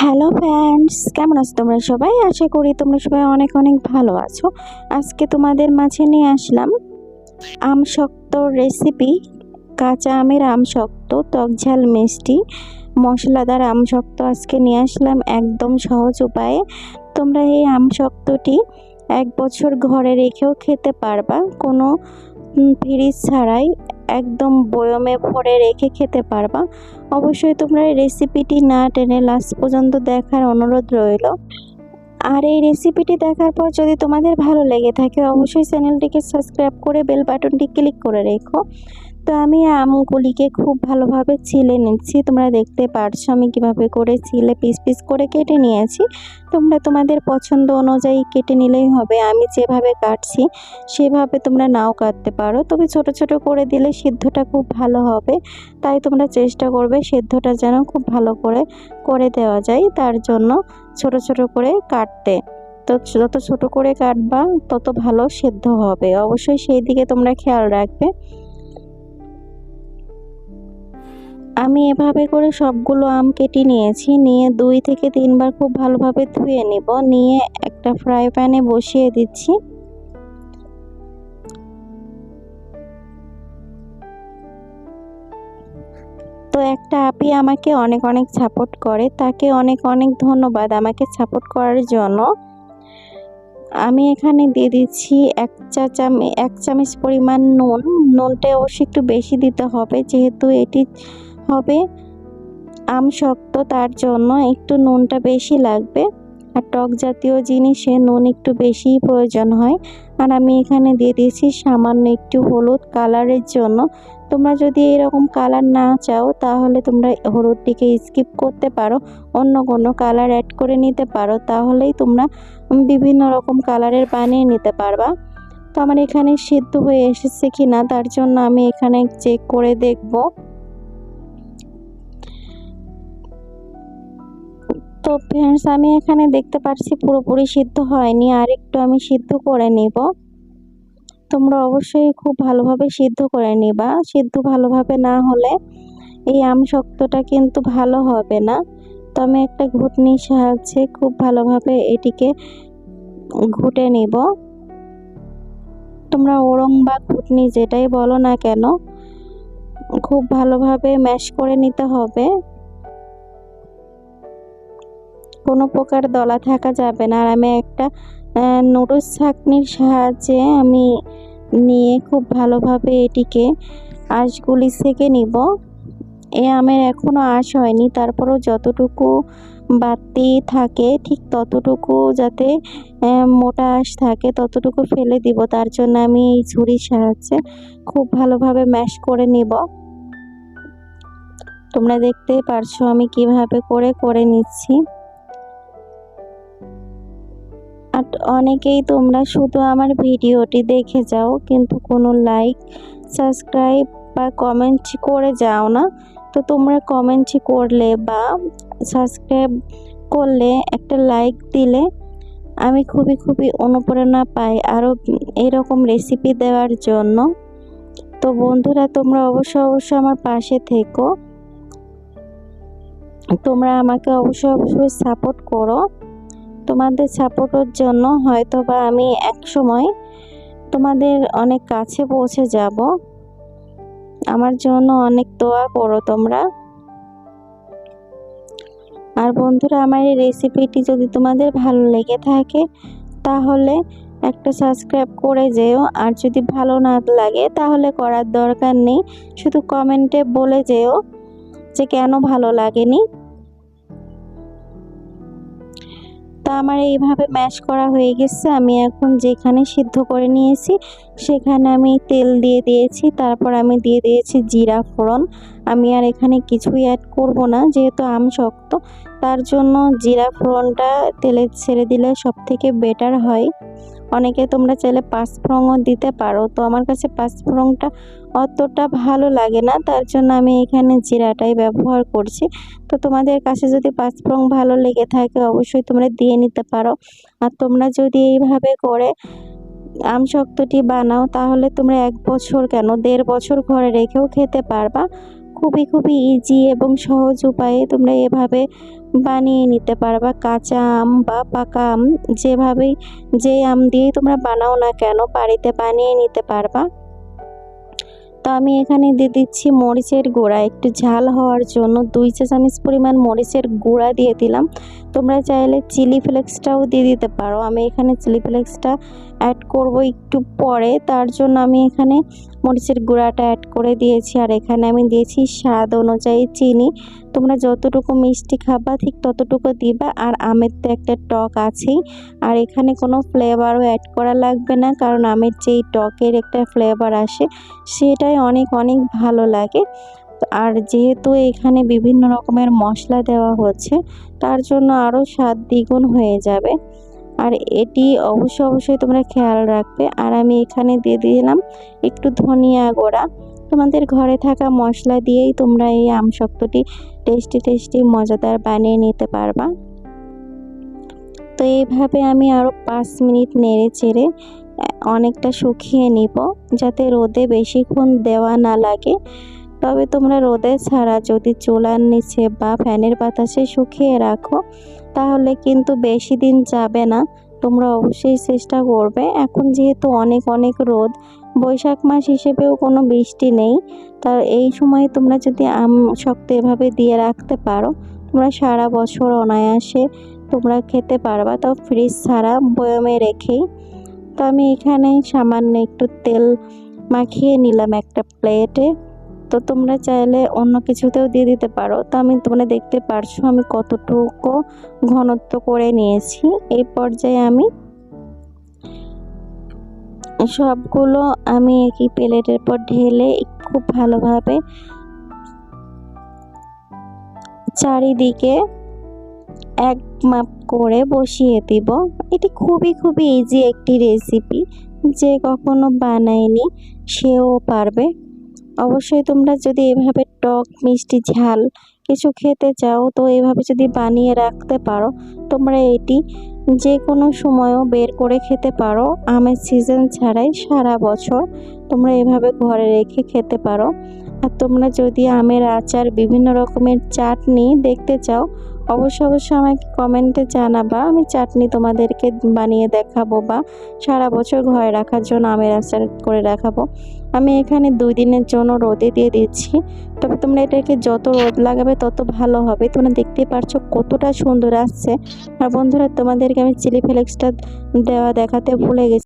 Hello friends, কেমন আছো তোমরা সবাই? আশা করি তোমরা সবাই অনেক অনেক ভালো আছো। আজকে তোমাদের মাঝে নিয়ে আসলাম আম শক্ত রেসিপি কাঁচা আমের আম শক্ত, টক ঝাল মিষ্টি, মশলাদার আম শক্ত আজকে নিয়ে আসলাম একদম সহজ উপায়ে। তোমরা এই আম শক্তটি এক বছর ঘরে রেখেও খেতে পারবা, কোনো ফ্রিজ ছাড়াই একদম বয়মে ভরে রেখে খেতে পারবা। অবশ্যই তোমরা এই রেসিপিটি না টেনে লাস্ট পর্যন্ত দেখার অনুরোধ রইল। আর এই রেসিপিটি দেখার পর যদি তোমাদের ভালো লেগে থাকে, অবশ্যই চ্যানেলটিকে সাবস্ক্রাইব করে বেল বাটনটি ক্লিক করে রেখো। তো আমি আমগুলিকে খুব ভালোভাবে ছিলে নিচ্ছি। তোমরা দেখতে পারছ আমি কীভাবে করে ছিলে পিস পিস করে কেটে নিয়েছি। তোমরা তোমাদের পছন্দ অনুযায়ী কেটে নিলেই হবে। আমি যেভাবে কাটছি, সেভাবে তোমরা নাও কাটতে পারো। তবে ছোট ছোট করে দিলে সিদ্ধটা খুব ভালো হবে। তাই তোমরা চেষ্টা করবে সিদ্ধটা যেন খুব ভালো করে করে দেওয়া যায়। তার জন্য ছোট ছোট করে কাটতে। তো যত ছোট করে কাটবা, তত ভালো সেদ্ধ হবে। অবশ্যই সেই দিকে তোমরা খেয়াল রাখবে। আমি এভাবে করে সবগুলো আম কেটে নিয়েছি। নিয়ে দুই থেকে তিনবার খুব ভালোভাবে ধুয়ে নেব। নিয়ে একটা ফ্রাই প্যানে বসিয়ে দিচ্ছি। তো একটা আপি আমাকে অনেক অনেক সাপোর্ট করে। তাকে অনেক অনেক ধন্যবাদ আমাকে সাপোর্ট করার জন্য। আমি এখানে দিয়ে দিচ্ছি এক চা চামচ এক চামচ পরিমাণ নুন। নুনটা অবশ্যই একটু বেশি দিতে হবে। যেহেতু এটি হবে। আম শক্ত, তার জন্য একটু নুনটা বেশি লাগবে। আর টক জাতীয় জিনিসে নুন একটু বেশিই প্রয়োজন হয়। আর আমি এখানে দিয়ে দিয়েছি সামান্য একটু হলুদ কালারের জন্য। তোমরা যদি এরকম কালার না চাও, তাহলে তোমরা হলুদটিকে স্কিপ করতে পারো। অন্য কোনো কালার অ্যাড করে নিতে পারো। তাহলেই তোমরা বিভিন্ন রকম কালারের বানিয়ে নিতে পারবা। তো আমার এখানে সিদ্ধ হয়ে এসেছে কি না তার জন্য আমি এখানে চেক করে দেখব। তো ফ্রেন্ডস আমি এখানে দেখতে পাচ্ছি পুরোপুরি সিদ্ধ হয়নি। আর একটু আমি সিদ্ধ করে নিব। তোমরা অবশ্যই খুব ভালোভাবে সিদ্ধ করে নিবা। সিদ্ধ ভালোভাবে না হলে এই আম শক্তটা কিন্তু ভালো হবে না। তো আমি একটা ঘুটনির সাহায্যে খুব ভালোভাবে এটিকে ঘুটে নিব। তোমরা ওরং বা ঘুটনি যেটাই বলো না কেন, খুব ভালোভাবে ম্যাশ করে নিতে হবে। কোনো প্রকার দলা থাকা যাবে না। আর আমি একটা নুডলস ছাঁকনির সাহায্যে আমি নিয়ে খুব ভালোভাবে এটিকে আঁশগুলি সেঁকে নিব। এ আমের এখনও আঁশ হয়নি। তারপরও যতটুকু বাতি থাকে, ঠিক ততটুকু যাতে মোটা আঁশ থাকে, ততটুকু ফেলে দিব। তার জন্য আমি এই ঝুড়ির সাহায্যে খুব ভালোভাবে ম্যাশ করে নিব। তোমরা দেখতেই পারছ আমি কীভাবে করে করে নিচ্ছি। আর অনেকেই তোমরা শুধু আমার ভিডিওটি দেখে যাও, কিন্তু কোনো লাইক সাবস্ক্রাইব বা কমেন্ট করে যাও না। তো তোমরা কমেন্ট করলে বা সাবস্ক্রাইব করলে একটা লাইক দিলে আমি খুবই খুবই অনুপ্রেরণা পাই আরও এরকম রেসিপি দেওয়ার জন্য। তো বন্ধুরা, তোমরা অবশ্যই অবশ্যই আমার পাশে থেকো। তোমরা আমাকে অবশ্যই অবশ্যই সাপোর্ট করো। তোমাদের সাপোর্টের জন্য হয়তো বা আমি এক সময় তোমাদের অনেক কাছে পৌঁছে যাব। আমার জন্য অনেক দোয়া করো তোমরা। আর বন্ধুরা, আমার এই রেসিপিটি যদি তোমাদের ভালো লেগে থাকে, তাহলে একটা সাবস্ক্রাইব করে যেও। আর যদি ভালো না লাগে, তাহলে করার দরকার নেই। শুধু কমেন্টে বলে যেও যে কেন ভালো লাগেনি। তো আমার এইভাবে ম্যাশ করা হয়ে গেছে। আমি এখন যেখানে সিদ্ধ করে নিয়েছি, সেখানে আমি তেল দিয়ে দিয়েছি। তারপর আমি দিয়ে দিয়েছি জিরা ফোড়ন। আমি আর এখানে কিছুই অ্যাড করব না, যেহেতু আম শক্ত। তার জন্য জিরা ফোড়নটা তেলে ছেড়ে দিলে সব থেকে বেটার হয়। অনেকে তোমরা চাইলে পাঁচ পাঁচফোড়নও দিতে পারো। তো আমার কাছে পাঁচ পাঁচফোড়নটা অতটা ভালো লাগে না, তার জন্য আমি এখানে জিরাটাই ব্যবহার করছি। তো তোমাদের কাছে যদি পাঁচ পাঁচফোড়ন ভালো লেগে থাকে, অবশ্যই তোমরা দিয়ে নিতে পারো। আর তোমরা যদি এইভাবে করে আম শক্তটি বানাও, তাহলে তোমরা এক বছর কেন, দেড় বছর ঘরে রেখেও খেতে পারবা। খুবই খুবই ইজি এবং সহজ উপায়ে তোমরা এভাবে বানিয়ে নিতে পারবা। কাঁচা আম বা পাকা আম, যেভাবেই, যে আম দিয়েই তোমরা বানাও না কেন, বাড়িতে বানিয়ে নিতে পারবা। তো আমি এখানে দিয়ে দিচ্ছি মরিচের গুঁড়া। একটু ঝাল হওয়ার জন্য দুই চা চামচ পরিমাণ মরিচের গুঁড়া দিয়ে দিলাম। তোমরা চাইলে চিলি ফ্লেক্সটাও দিয়ে দিতে পারো। আমি এখানে চিলি ফ্লেক্সটা অ্যাড করব একটু পরে। তার জন্য আমি এখানে মরিচের গুঁড়াটা অ্যাড করে দিয়েছি। আর এখানে আমি দিয়েছি স্বাদ অনুযায়ী চিনি। তোমরা যতটুকু মিষ্টি খাবা ঠিক ততটুকু দিবা। আর আমের তো একটা টক আছেই। আর এখানে কোনো ফ্লেভারও অ্যাড করা লাগবে না। কারণ আমের যেই টকের একটা ফ্লেভার আসে, সেটাই অনেক অনেক ভালো লাগে। আর যেহেতু এখানে বিভিন্ন রকমের মশলা দেওয়া হচ্ছে, তার জন্য আরও স্বাদ দ্বিগুণ হয়ে যাবে। আর এটি অবশ্যই অবশ্যই তোমরা খেয়াল রাখবে। আর আমি এখানে দিয়ে দিলাম একটু ধনিয়া গুঁড়া। তোমাদের ঘরে থাকা মশলা দিয়েই তোমরা এই আমশক্তটি টেস্টি টেস্টি মজাদার বানিয়ে নিতে পারবা। তো এইভাবে আমি আরও পাঁচ মিনিট নেড়ে চেড়ে অনেকটা শুকিয়ে নিব যাতে রোদে বেশিক্ষণ দেওয়া না লাগে। তবে তোমরা রোদে ছাড়া যদি চুলার নিচে বা ফ্যানের বাতাসে শুকিয়ে রাখো তাহলে কিন্তু বেশি দিন যাবে না। তোমরা অবশ্যই চেষ্টা করবে। এখন যেহেতু অনেক অনেক রোদ, বৈশাখ মাস হিসেবেও কোনো বৃষ্টি নেই। তার এই সময় তোমরা যদি আম শক্ত এভাবে দিয়ে রাখতে পারো, তোমরা সারা বছর অনায়াসে তোমরা খেতে পারবা। তাও ফ্রিজ ছাড়া বয়মে রেখেই। তো আমি এখানে সামান্য একটু তেল মাখিয়ে নিলাম একটা প্লেটে তো তোমরা চাইলে অন্য কিছুতেও দিয়ে দিতে পারো। তো আমি তোমরা দেখতে পারছ আমি কতটুকু ঘনত্ব করে নিয়েছি। এই পর্যায়ে আমি সবগুলো আমি একই প্লেটের পর ঢেলে খুব ভালোভাবে চারিদিকে এক মাপ করে বসিয়ে দিব। এটি খুবই খুবই ইজি একটি রেসিপি যে কখনো বানায়নি, সেও পারবে। অবশ্যই তোমরা যদি এভাবে টক, মিষ্টি, ঝাল কিছু খেতে চাও, তো এভাবে যদি বানিয়ে রাখতে পারো, তোমরা এটি যে কোনো সময়ও বের করে খেতে পারো। আমের সিজন ছাড়াই সারা বছর তোমরা এভাবে ঘরে রেখে খেতে পারো। আর তোমরা যদি আমের আচার বিভিন্ন রকমের চাটনি দেখতে চাও অবশ্যই অবশ্যই আমাকে কমেন্টে জানাবা। আমি চাটনি তোমাদেরকে বানিয়ে দেখাবো বা সারা বছর ঘরে রাখার জন্য আমের আচার করে রাখাবো আমি এখানে দুই দিনের জন্য রোদে দিয়ে দিচ্ছি। তবে তোমরা এটাকে যত রোদ লাগাবে তত ভালো হবে। তোমরা দেখতেই পারছ কতটা সুন্দর আসছে। আর বন্ধুরা, তোমাদেরকে আমি চিলি ফ্লেক্সটা দেওয়া দেখাতে ভুলে গেছি।